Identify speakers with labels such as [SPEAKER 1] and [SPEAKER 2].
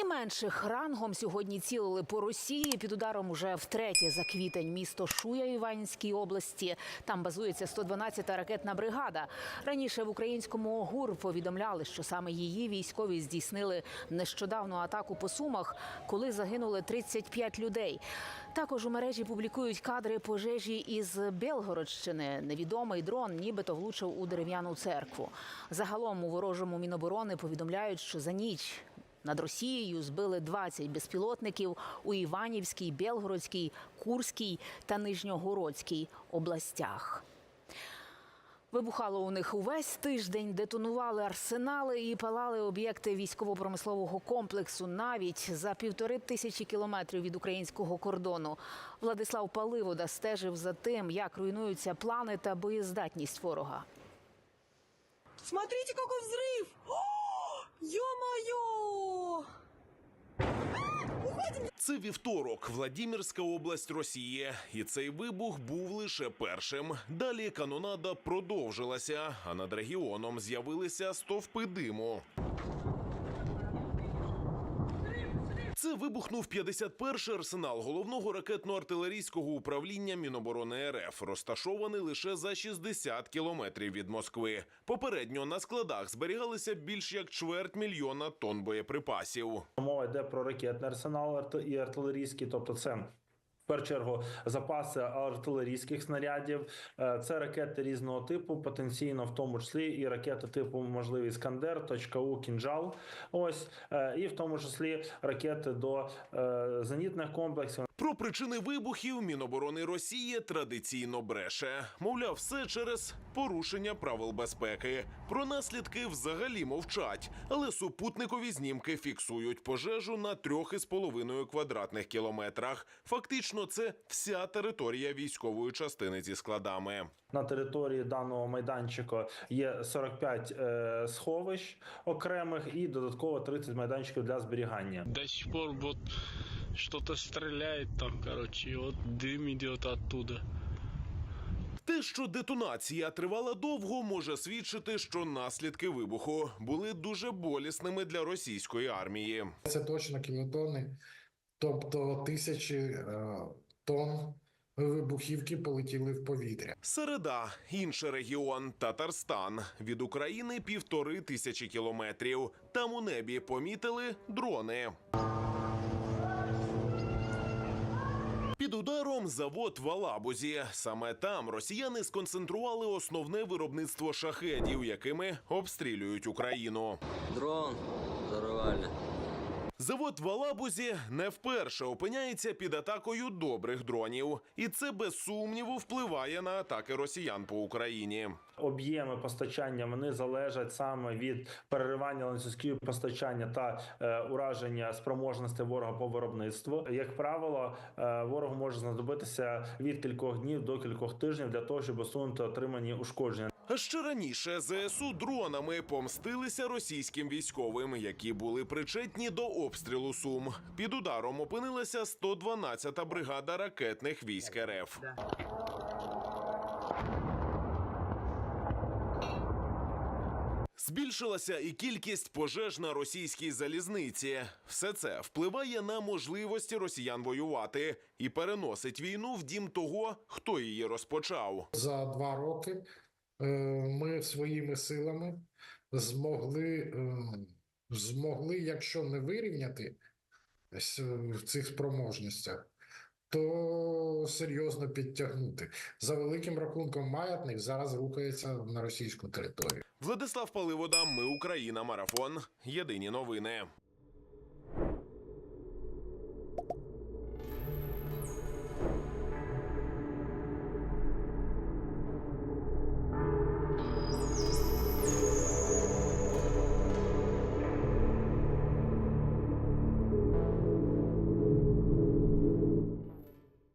[SPEAKER 1] І менших рангом сьогодні цілили по Росії. Під ударом уже втретє за квітень місто Шуя Іванській області. Там базується 112-та ракетна бригада. Раніше в українському ОГУР повідомляли, що саме її військові здійснили нещодавну атаку по сумах, коли загинули 35 людей. Також у мережі публікують кадри пожежі із Белгородщини. Невідомий дрон нібито влучив у дерев'яну церкву. Загалом у ворожому міноборони повідомляють, що за ніч над Росією збили 20 безпілотників у Іванівській, Белгородській, Курській та Нижньогородській областях. Вибухало у них увесь тиждень, детонували арсенали і палали об'єкти військово-промислового комплексу навіть за півтори тисячі кілометрів від українського кордону. Владислав Паливода стежив за тим, як руйнуються плани та боєздатність ворога.
[SPEAKER 2] Смотрите, какой взрыв! О, ё-моё!
[SPEAKER 3] Це вівторок, Владімірська область Росії, і цей вибух був лише першим. Далі канонада продовжилася, а над регіоном з'явилися стовпи диму. Це вибухнув 51-й арсенал головного ракетно-артилерійського управління Міноборони РФ, розташований лише за 60 кілометрів від Москви. Попередньо на складах зберігалися більш як чверть мільйона тонн боєприпасів.
[SPEAKER 4] Мова йде про ракетний арсенал і артилерійський, тобто це. Першу чергу запаси артилерійських снарядів, Е, це ракети різного типу, потенційно в тому числі і ракети типу можливий Скандер, У, кінжал. Ось Е, і в тому числі ракети до е, зенітних комплексів.
[SPEAKER 3] Про причини вибухів Міноборони Росії традиційно бреше. Мовляв, все через порушення правил безпеки. Про наслідки взагалі мовчать, але супутникові знімки фіксують пожежу на трьох із половиною квадратних кілометрах. Фактично, це вся територія військової частини зі складами.
[SPEAKER 4] На території даного майданчика є 45 е, сховищ окремих і додатково 30 майданчиків для зберігання.
[SPEAKER 5] До сих пор вот что-то стреляет там, короче, и вот дым идет оттуда.
[SPEAKER 3] Те, що детонація тривала довго, може свідчити, що наслідки вибуху були дуже болісними для російської армії.
[SPEAKER 6] Це точно кілотони, тобто тисячі е, тонн вибухівки полетіли в повітря.
[SPEAKER 3] Середа, інший регіон Татарстан. Від України півтори тисячі кілометрів. Там у небі помітили дрони. Під ударом завод в Алабузі. Саме там росіяни сконцентрували основне виробництво шахедів, якими обстрілюють Україну.
[SPEAKER 7] Дрон взорвали.
[SPEAKER 3] Завод в Алабузі не вперше опиняється під атакою добрих дронів, і це без сумніву впливає на атаки росіян по Україні.
[SPEAKER 4] Об'єми постачання вони залежать саме від переривання ланцюжків постачання та е, ураження спроможності ворога по виробництву. Як правило, е, ворогу може знадобитися від кількох днів до кількох тижнів для того, щоб усунути отримані ушкодження.
[SPEAKER 3] Ще раніше ЗСУ дронами помстилися російським військовим, які були причетні до обстрілу Сум. Під ударом опинилася 112-та бригада ракетних військ РФ. Збільшилася і кількість пожеж на російській залізниці. Все це впливає на можливості росіян воювати і переносить війну в дім того, хто її розпочав.
[SPEAKER 6] За два роки ми своїми силами змогли, е, змогли, якщо не вирівняти с- в цих спроможностях, то серйозно підтягнути. За великим рахунком маятник зараз рухається на російську територію.
[SPEAKER 3] Владислав Паливода, Ми Україна. Марафон. Єдині новини.